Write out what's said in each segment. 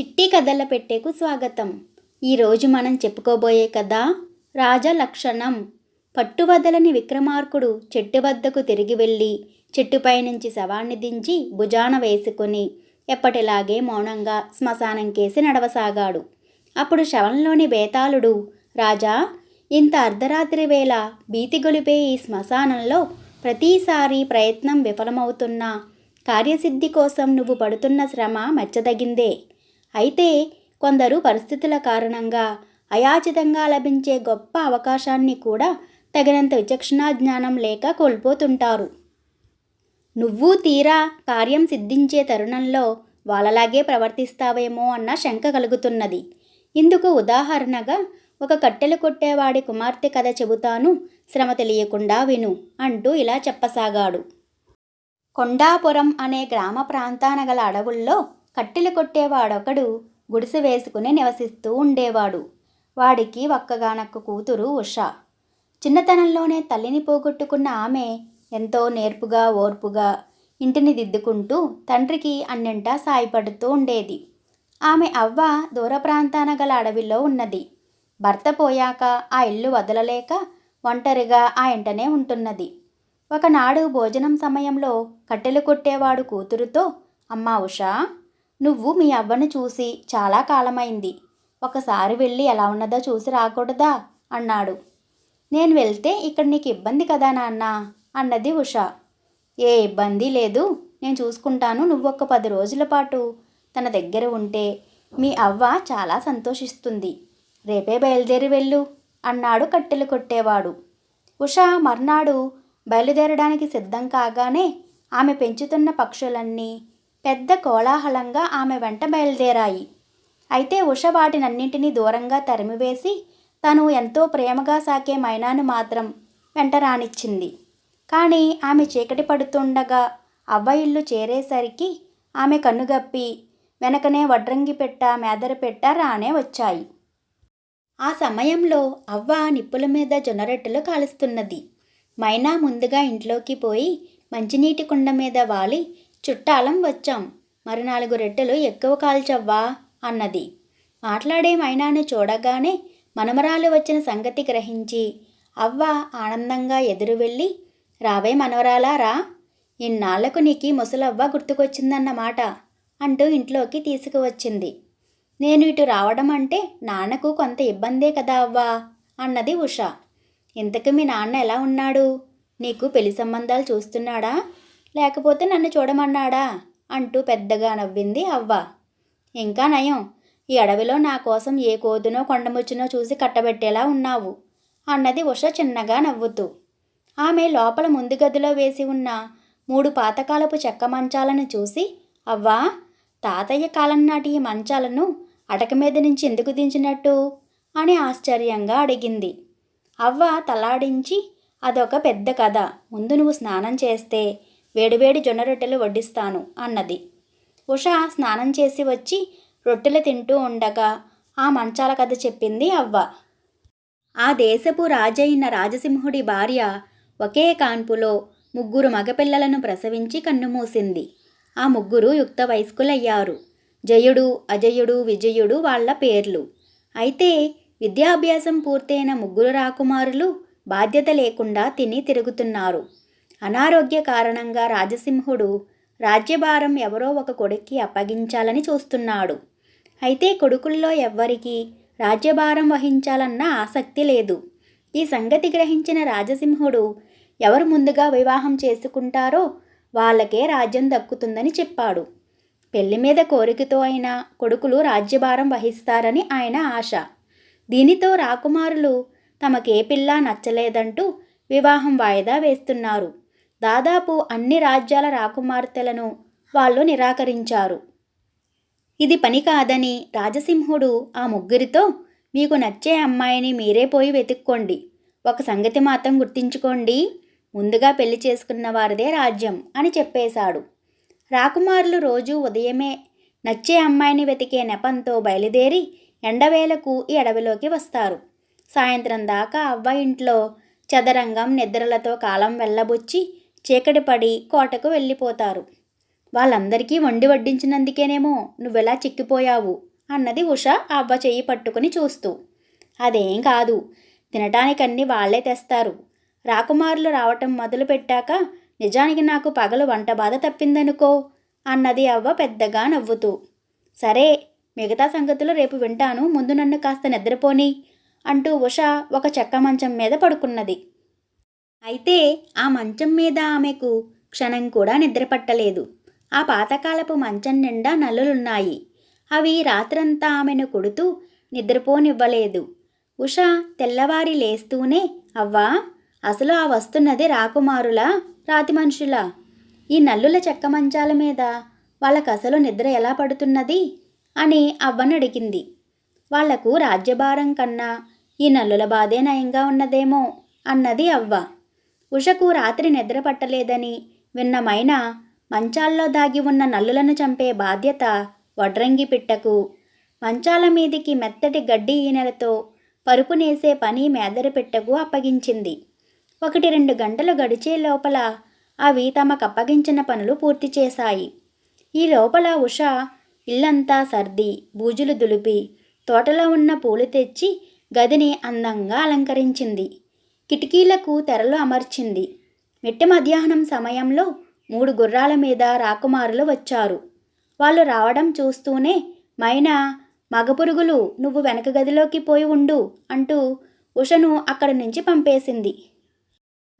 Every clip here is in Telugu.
చిట్టి కథల పెట్టేకు స్వాగతం. ఈరోజు మనం చెప్పుకోబోయే కథ రాజలక్షణం. పట్టువదలని విక్రమార్కుడు చెట్టు వద్దకు తిరిగి వెళ్ళి చెట్టుపై నుంచి శవాన్ని దించి భుజాన వేసుకుని ఎప్పటిలాగే మౌనంగా శ్మశానం కేసి నడవసాగాడు. అప్పుడు శవంలోని బేతాళుడు రాజా ఇంత అర్ధరాత్రి వేళ భీతి గొలిపే ఈ శ్మశానంలో ప్రతిసారి ప్రయత్నం విఫలమవుతున్నా. కార్యసిద్ధి కోసం నువ్వు పడుతున్న శ్రమ మెచ్చదగిందే. అయితే కొందరు పరిస్థితుల కారణంగా అయాచితంగా లభించే గొప్ప అవకాశాన్ని కూడా తగినంత విచక్షణా జ్ఞానం లేక కోల్పోతుంటారు. నువ్వు తీరా కార్యం సిద్ధించే తరుణంలో వాళ్ళలాగే ప్రవర్తిస్తావేమో అన్న శంక కలుగుతున్నది. ఇందుకు ఉదాహరణగా ఒక కట్టెలు కొట్టేవాడి కుమార్తె కథ చెబుతాను శ్రమ తెలియకుండా విను అంటూ ఇలా చెప్పసాగాడు. కొండాపురం అనే గ్రామ ప్రాంతాన గల అడవుల్లో కట్టెలు కొట్టేవాడొకడు గుడిసె వేసుకుని నివసిస్తూ ఉండేవాడు. వాడికి ఒక్కగానొక్క కూతురు ఉష. చిన్నతనంలోనే తల్లిని పోగొట్టుకున్న ఆమె ఎంతో నేర్పుగా ఓర్పుగా ఇంటిని దిద్దుకుంటూ తండ్రికి అన్నింటా సాయపడుతూ ఉండేది. ఆమె అవ్వ దూర ప్రాంతాన గల అడవిలో ఉన్నది. భర్త పోయాక ఆ ఇల్లు వదలలేక ఒంటరిగా ఆ ఇంటనే ఉంటున్నది. ఒకనాడు భోజనం సమయంలో కట్టెలు కొట్టేవాడు కూతురుతో అమ్మా ఉషా నువ్వు మీ అవ్వను చూసి చాలా కాలమైంది. ఒకసారి వెళ్ళి ఎలా ఉన్నదో చూసి రాకూడదా? అన్నాడు. నేను వెళ్తే ఇక్కడ నీకు ఇబ్బంది కదా నాన్న? అన్నది ఉష. ఏ ఇబ్బంది లేదు. నేను చూసుకుంటాను నువ్వు ఒక పది రోజుల పాటు. తన దగ్గర ఉంటే మీ అవ్వ చాలా సంతోషిస్తుంది. రేపే బయలుదేరి వెళ్ళు అన్నాడు కట్టెలు కొట్టేవాడు. ఉష మర్నాడు బయలుదేరడానికి సిద్ధం కాగానే ఆమె పెంచుతున్న పక్షులన్నీ పెద్ద కోలాహలంగా ఆమె వెంట బయలుదేరాయి. అయితే ఉష వాటినన్నింటినీ దూరంగా తరిమివేసి తను ఎంతో ప్రేమగా సాకే మైనాను మాత్రం వెంట రానిచ్చింది. కానీ ఆమె చీకటి పడుతుండగా అవ్వ ఇల్లు చేరేసరికి ఆమె కన్నుగప్పి వెనకనే వడ్రంగి పెట్ట మేదర పెట్ట రానే వచ్చాయి. ఆ సమయంలో అవ్వ నిప్పుల మీద జొన్నరొట్టెలు కాలుస్తున్నది. మైనా ముందుగా ఇంట్లోకి పోయి మంచినీటి కుండ మీద వాలి చుట్టాలం వచ్చాం. మరి నాలుగు రెట్టెలు ఎక్కువ కాల్చవ్వా? అన్నది. మాట్లాడేమైనాను చూడగానే మనమరాలు వచ్చిన సంగతి గ్రహించి అవ్వ ఆనందంగా ఎదురు వెళ్ళి రావే మనవరాలా రా ఇన్నాళ్ళకు నీకి ముసలవ్వ గుర్తుకొచ్చిందన్నమాట అంటూ ఇంట్లోకి తీసుకువచ్చింది. నేను ఇటు రావడం అంటే నాన్నకు కొంత ఇబ్బందే కదా అవ్వా? అన్నది ఉష. ఇంతకు మీ నాన్న ఎలా ఉన్నాడు? నీకు పెళ్ళి సంబంధాలు చూస్తున్నాడా? లేకపోతే నన్ను చూడమన్నాడా? అంటూ పెద్దగా నవ్వింది అవ్వ. ఇంకా నయం ఈ అడవిలో నా కోసం ఏ కోతునో కొండముచ్చునో చూసి కట్టబెట్టేలా ఉన్నావు అన్నది ఉష చిన్నగా నవ్వుతూ. ఆమె లోపల ముందు గదిలో వేసి ఉన్న మూడు పాతకాలపు చెక్క మంచాలను చూసి అవ్వా తాతయ్య కాలం నాటి ఈ మంచాలను అటక మీద నుంచి ఎందుకు దించినట్టు? అని ఆశ్చర్యంగా అడిగింది. అవ్వ తలాడించి అదొక పెద్ద కథ ముందు నువ్వు స్నానం చేస్తే వేడివేడి జొన్న రొట్టెలు వడ్డిస్తాను అన్నది. ఉష స్నానం చేసి వచ్చి రొట్టెలు తింటూ ఉండగా ఆ మంచాల కథ చెప్పింది అవ్వ. ఆ దేశపు రాజైన రాజసింహుడి భార్య ఒకే కాన్పులో ముగ్గురు మగపిల్లలను ప్రసవించి కన్నుమూసింది ఆ ముగ్గురు యుక్త వయస్కులయ్యారు. జయుడు అజయుడు విజయుడు వాళ్ళ పేర్లు. అయితే విద్యాభ్యాసం పూర్తయిన ముగ్గురు రాకుమారులు బాధ్యత లేకుండా తిని తిరుగుతున్నారు. అనారోగ్య కారణంగా రాజసింహుడు రాజ్యభారం ఎవరో ఒక కొడుక్కి అప్పగించాలని చూస్తున్నాడు. అయితే కొడుకుల్లో ఎవ్వరికీ రాజ్యభారం వహించాలన్న ఆసక్తి లేదు. ఈ సంగతి గ్రహించిన రాజసింహుడు ఎవరు ముందుగా వివాహం చేసుకుంటారో వాళ్ళకే రాజ్యం దక్కుతుందని చెప్పాడు. పెళ్ళి మీద కోరికతో అయినా కొడుకులు రాజ్యభారం వహిస్తారని ఆయన ఆశ. దీనితో రాకుమారులు తమకే పిల్ల నచ్చలేదంటూ వివాహం వాయిదా వేస్తున్నారు. దాదాపు అన్ని రాజ్యాల రాకుమార్తెలను వాళ్ళు నిరాకరించారు. ఇది పని కాదని రాజసింహుడు ఆ ముగ్గురితో మీకు నచ్చే అమ్మాయిని మీరే పోయి వెతుక్కోండి. ఒక సంగతి మాత్రం గుర్తించుకోండి. ముందుగా పెళ్ళి చేసుకున్న వారిదే రాజ్యం అని చెప్పేశాడు. రాకుమారులు రోజు ఉదయమే నచ్చే అమ్మాయిని వెతికే నెపంతో బయలుదేరి ఎండవేలకు ఈ అడవిలోకి వస్తారు. సాయంత్రం దాకా అవ్వ ఇంట్లో చదరంగం నిద్రలతో కాలం వెళ్ళబుచ్చి చీకటి పడి కోటకు వెళ్ళిపోతారు. వాళ్ళందరికీ వండి వడ్డించినందుకేనేమో నువ్వెలా చిక్కిపోయావు అన్నది ఉష అవ్వ చెయ్యి పట్టుకుని చూస్తూ. అదేం కాదు తినటానికన్నీ వాళ్ళే తెస్తారు. రాకుమారులు రావటం మొదలుపెట్టాక నిజానికి నాకు పగలు వంట బాధ తప్పిందనుకో అన్నది అవ్వ పెద్దగా నవ్వుతూ. సరే మిగతా సంగతులు రేపు వింటాను ముందు నన్ను కాస్త నిద్రపోని అంటూ ఉష ఒక చెక్క మంచం మీద పడుకున్నది. అయితే ఆ మంచం మీద ఆమెకు క్షణం కూడా నిద్రపట్టలేదు. ఆ పాతకాలపు మంచం నిండా నల్లులున్నాయి అవి రాత్రంతా ఆమెను కొడుతూ నిద్రపోనివ్వలేదు. ఉష తెల్లవారి లేస్తూనే అవ్వా అసలు ఆ వస్తున్నది రాకుమారులా రాతి మనుషులా? ఈ నల్లుల చెక్క మంచాల మీద వాళ్ళకు అసలు నిద్ర ఎలా పడుతున్నది? అని అవ్వను అడిగింది. వాళ్ళకు రాజ్యభారం కన్నా ఈ నల్లుల బాధే నయంగా ఉన్నదేమో అన్నది అవ్వ. ఉషకు రాత్రి నిద్ర పట్టలేదని విన్న మైనా మంచాల్లో దాగి ఉన్న నల్లులను చంపే బాధ్యత వడ్రంగి పిట్టకు. మంచాల మీదికి మెత్తటి గడ్డి ఈనెలతో పరుపు నేసే పని మేదరి పిట్టకు అప్పగించింది. ఒకటి రెండు గంటలు గడిచే లోపల అవి తమకు అప్పగించిన పనులు పూర్తి చేశాయి. ఈ లోపల ఉష ఇల్లంతా సర్ది బూజులు దులిపి తోటలో ఉన్న పూలు తెచ్చి గదిని అందంగా అలంకరించింది. కిటికీలకు తెరలు అమర్చింది. మిట్ట మధ్యాహ్నం సమయంలో మూడు గుర్రాల మీద రాకుమారులు వచ్చారు. వాళ్ళు రావడం చూస్తూనే మైనా మగపురుగులు నువ్వు వెనక గదిలోకి పోయి ఉండు అంటూ ఉషను అక్కడి నుంచి పంపేసింది.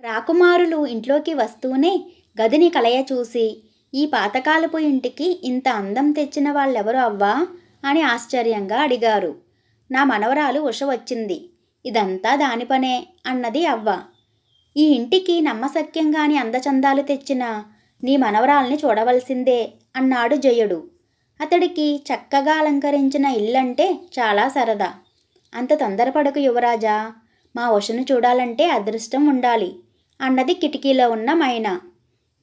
రాకుమారులు ఇంట్లోకి వస్తూనే గదిని కలయ చూసి ఈ పాతకాలపు ఇంటికి ఇంత అందం తెచ్చిన వాళ్ళెవరు అవ్వా? అని ఆశ్చర్యంగా అడిగారు. నా మనవరాలు ఉష వచ్చింది. ఇదంతా దాని పనే అన్నది అవ్వ. ఈ ఇంటికి నమ్మసక్యంగాని అందచందాలు తెచ్చిన నీ మనవరాల్ని చూడవలసిందే అన్నాడు జయుడు. అతడికి చక్కగా అలంకరించిన ఇల్లంటే చాలా సరదా. అంత తొందరపడకు యువరాజా మా ఉషను చూడాలంటే అదృష్టం ఉండాలి అన్నది కిటికీలో ఉన్న మైనా.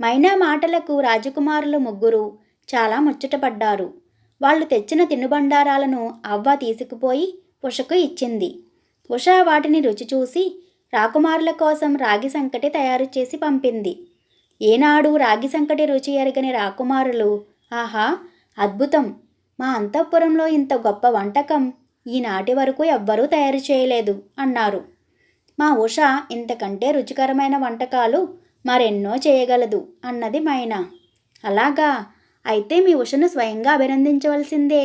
మైనా మాటలకు రాజకుమారులు ముగ్గురు చాలా ముచ్చటపడ్డారు. వాళ్ళు తెచ్చిన తినుబండారాలను అవ్వ తీసుకుపోయి ఉషకు ఇచ్చింది. ఉష వాటిని రుచి చూసి రాకుమారుల కోసం రాగి సంకటి తయారు చేసి పంపింది. ఏనాడు రాగి సంకటి రుచి ఎరగని రాకుమారులు ఆహా అద్భుతం! మా అంతఃపురంలో ఇంత గొప్ప వంటకం ఈనాటి వరకు ఎవ్వరూ తయారు చేయలేదు అన్నారు. మా ఉష ఇంతకంటే రుచికరమైన వంటకాలు మరెన్నో చేయగలదు అన్నది మైనా. అలాగా! అయితే మీ ఉషను స్వయంగా అభినందించవలసిందే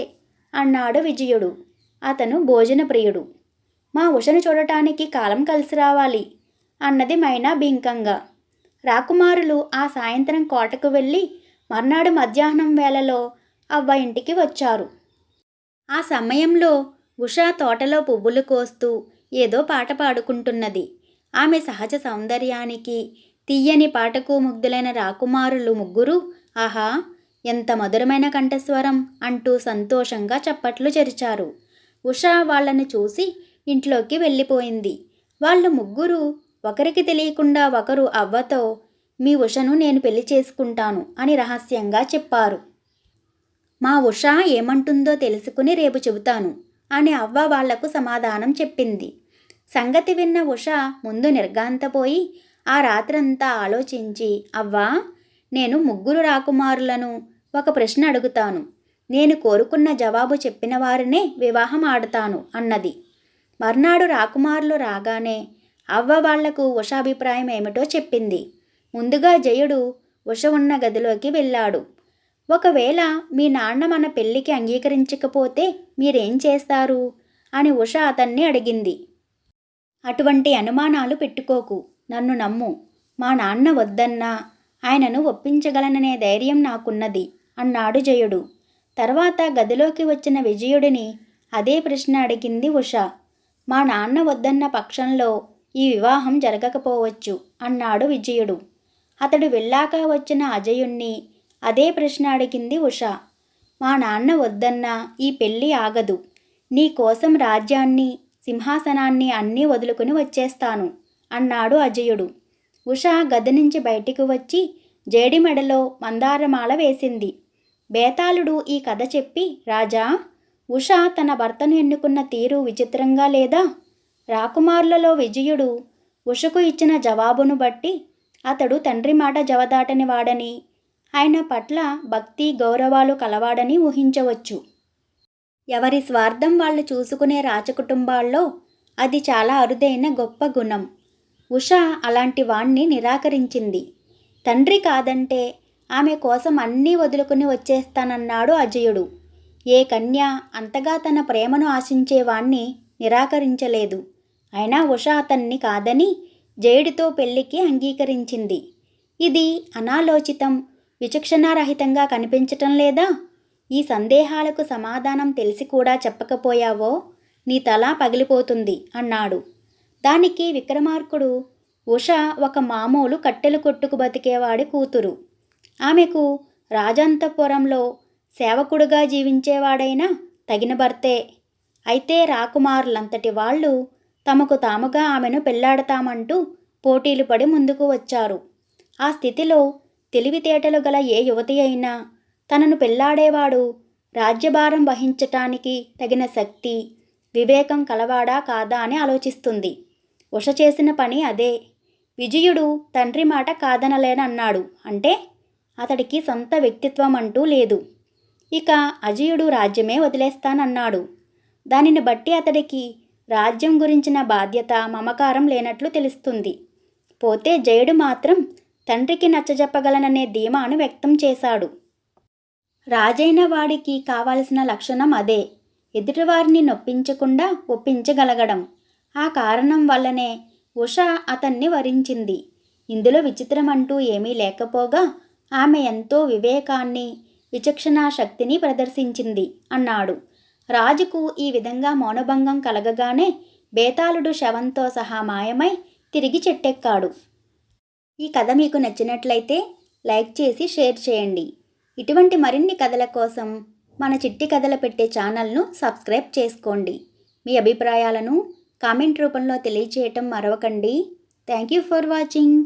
అన్నాడు విజయుడు. అతను భోజన ప్రియుడు మా ఉషను చూడటానికి కాలం కలిసి రావాలి అన్నది మైనా బింకంగా. రాకుమారులు ఆ సాయంత్రం కోటకు వెళ్ళి మర్నాడు మధ్యాహ్నం వేళలో అవ్వ ఇంటికి వచ్చారు. ఆ సమయంలో ఉషా తోటలో పువ్వులు కోస్తూ ఏదో పాట పాడుకుంటున్నది. ఆమె సహజ సౌందర్యానికి తీయని పాటకు ముగ్ధులైన రాకుమారులు ముగ్గురు ఆహా ఎంత మధురమైన కంఠస్వరం అంటూ సంతోషంగా చప్పట్లు చెరిచారు. ఉషా వాళ్ళని చూసి ఇంట్లోకి వెళ్ళిపోయింది. వాళ్ళు ముగ్గురు ఒకరికి తెలియకుండా ఒకరు అవ్వతో మీ ఉషను నేను పెళ్ళి చేసుకుంటాను అని రహస్యంగా చెప్పారు. మా ఉష ఏమంటుందో తెలుసుకుని రేపు చెబుతాను అని అవ్వ వాళ్ళకు సమాధానం చెప్పింది. సంగతి విన్న ఉష ముందు నిర్గాంతపోయి ఆ రాత్రంతా ఆలోచించి అవ్వా నేను ముగ్గురు రాకుమారులను ఒక ప్రశ్న అడుగుతాను. నేను కోరుకున్న జవాబు చెప్పిన వారినే వివాహం ఆడతాను అన్నది. మర్నాడు రాకుమారులు రాగానే అవ్వ వాళ్ళకు ఉషాభిప్రాయం ఏమిటో చెప్పింది. ముందుగా జయుడు ఉష ఉన్న గదిలోకి వెళ్ళాడు. ఒకవేళ మీ నాన్న మన పెళ్ళికి అంగీకరించకపోతే మీరేం చేస్తారు? అని ఉష అతన్ని అడిగింది. అటువంటి అనుమానాలు పెట్టుకోకు నన్ను నమ్ము. మా నాన్న వద్దన్నా ఆయనను ఒప్పించగలననే ధైర్యం నాకున్నది అన్నాడు జయుడు. తర్వాత గదిలోకి వచ్చిన విజయుడిని అదే ప్రశ్న అడిగింది ఉష. మా నాన్న వద్దన్న పక్షంలో ఈ వివాహం జరగకపోవచ్చు అన్నాడు విజయుడు. అతడు వెళ్ళాక వచ్చిన అజయుణ్ణి అదే ప్రశ్న అడిగింది ఉష. మా నాన్న వద్దన్నా ఈ పెళ్ళి ఆగదు. నీ కోసం రాజ్యాన్ని సింహాసనాన్ని అన్నీ వదులుకుని వచ్చేస్తాను అన్నాడు అజయుడు. ఉష గది నుంచి బయటికి వచ్చి జేడి మెడలో మందారమాల వేసింది. బేతాళుడు ఈ కథ చెప్పి రాజా ఉష తన భర్తను ఎన్నుకున్న తీరు విచిత్రంగా లేదా? రాకుమారులలో విజయుడు ఉషకు ఇచ్చిన జవాబును బట్టి అతడు తండ్రి మాట జవదాటని వాడని ఆయన పట్ల భక్తి గౌరవాలు కలవాడని ఊహించవచ్చు. ఎవరి స్వార్థం వాళ్ళు చూసుకునే రాజకుటుంబాల్లో అది చాలా అరుదైన గొప్ప గుణం. ఉష అలాంటి వాణ్ణి నిరాకరించింది. తండ్రి కాదంటే ఆమె కోసం అన్నీ వదులుకుని వచ్చేస్తానన్నాడు అజయుడు. ఏ కన్య అంతగా తన ప్రేమను ఆశించేవాణ్ణి నిరాకరించలేదు. అయినా ఉష అతన్ని కాదని జయుడితో పెళ్ళికి అంగీకరించింది. ఇది అనాలోచితం విచక్షణారహితంగా కనిపించటం లేదా? ఈ సందేహాలకు సమాధానం తెలిసి కూడా చెప్పకపోయావో? నీ తల పగిలిపోతుంది అన్నాడు. దానికి విక్రమార్కుడు ఉష ఒక మామూలు కట్టెలు కొట్టుకు బతికేవాడి కూతురు. ఆమెకు రాజంతపురంలో సేవకుడుగా జీవించేవాడైనా తగిన భర్తే. అయితే రాకుమారులంతటి వాళ్ళు తమకు తాముగా ఆమెను పెళ్ళాడతామంటూ పోటీలు పడి ముందుకు వచ్చారు. ఆ స్థితిలో తెలివితేటలు గల ఏ యువతి అయినా తనను పెళ్ళాడేవాడు రాజ్యభారం వహించటానికి తగిన శక్తి వివేకం కలవాడా కాదా అని ఆలోచిస్తుంది. ఉష చేసిన పని అదే. విజయుడు తండ్రి మాట కాదనలేనన్నాడు. అంటే అతడికి సొంత వ్యక్తిత్వం అంటూ లేదు. ఇక అజయుడు రాజ్యమే వదిలేస్తానన్నాడు. దానిని బట్టి అతడికి రాజ్యం గురించిన బాధ్యత మమకారం లేనట్లు తెలుస్తుంది. పోతే జయుడు మాత్రం తండ్రికి నచ్చజెప్పగలననే ధీమాను వ్యక్తం చేశాడు. రాజైన వాడికి కావలసిన లక్షణం అదే. ఎదుటివారిని నొప్పించకుండా ఒప్పించగలగడం. ఆ కారణం వల్లనే ఉష అతన్ని వరించింది. ఇందులో విచిత్రం అంటూ ఏమీ లేకపోగా ఆమె ఎంతో వివేకాన్ని విచక్షణా శక్తిని ప్రదర్శించింది అన్నాడు. రాజుకు ఈ విధంగా మౌనభంగం కలగగానే బేతాళుడు శవంతో సహా మాయమై తిరిగి చెట్టెక్కాడు. ఈ కథ మీకు నచ్చినట్లయితే లైక్ చేసి షేర్ చేయండి. ఇటువంటి మరిన్ని కథల కోసం మన చిట్టి కథలు పెట్టే ఛానల్ను సబ్స్క్రైబ్ చేసుకోండి. మీ అభిప్రాయాలను కామెంట్ రూపంలో తెలియచేయటం మరవకండి. Thank you for watching.